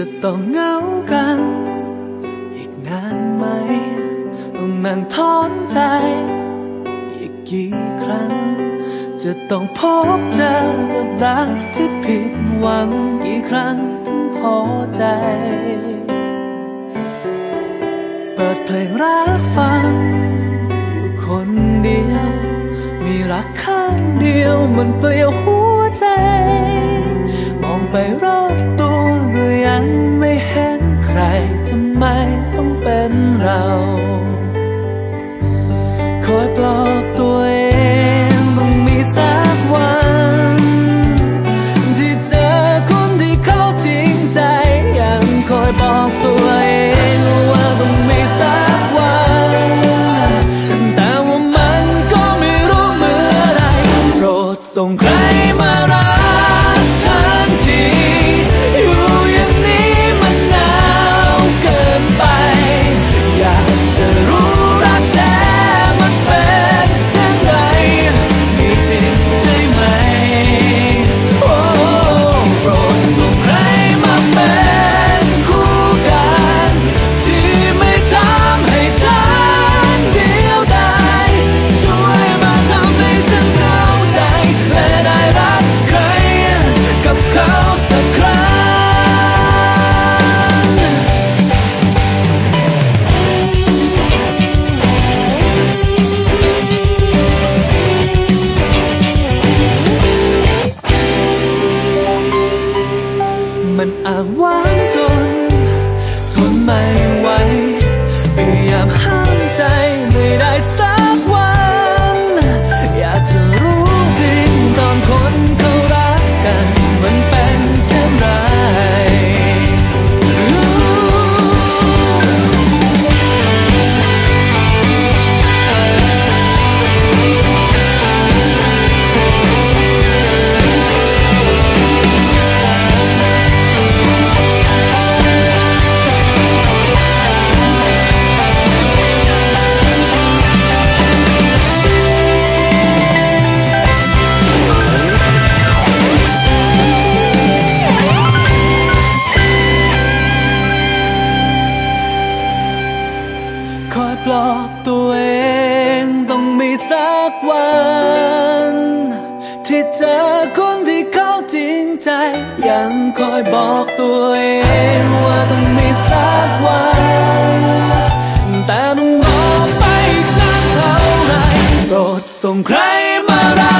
จะต้องเหงากัน อีกนานไหม ต้องนั่งทอนใจ อีกกี่ครั้ง จะต้องพบเจอกับรักที่ผิดหวังกี่ครั้งถึงพอใจ เปิดเพลงรักฟัง อยู่คนเดียว มีรักข้างเดียวมันเปลี่ยวหัวใจ มองไปรอบ คอยปลอบตัวเองต้องมีสักวัน ที่เจอคนที่เขาจริงใจ ยังคอยบอกตัวเองว่าต้องมีสักวันแต่ต้องรอไปนานเท่าไหร่โปรดส่งใครมารัก